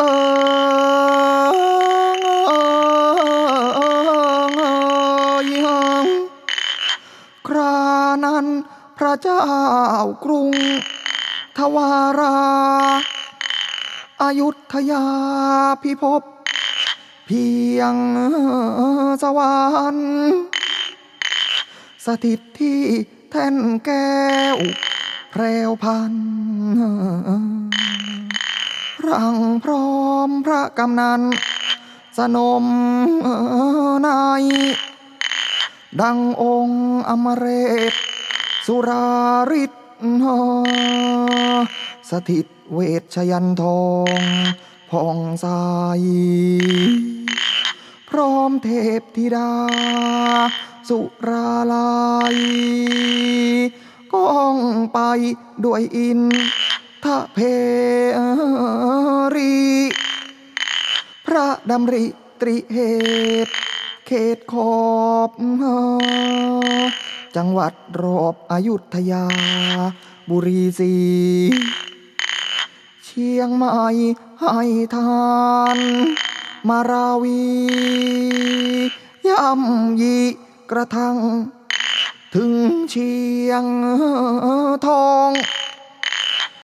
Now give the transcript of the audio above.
เอยครานั้นพระเจ้ากรุง ทวาราอายุทยาพิภพเพียงสวรรค์สถิตที่แท่นแก้วแพรวพันธ์ รังพร้อมพระกำนัน สนมนายดังองค์อมเรศสุราริศสถิตเวชยันทองพองใสพร้อมเทพธิดา สุราลัยก้องไปด้วยอิน ทเพรี พระดำริตริเหตุ เขตขอบจังหวัดรอบอายุทยา บุรีศรีเชียงใหม่ให้ทาน มาราวีย่ำยีกระทั่งถึงเชียง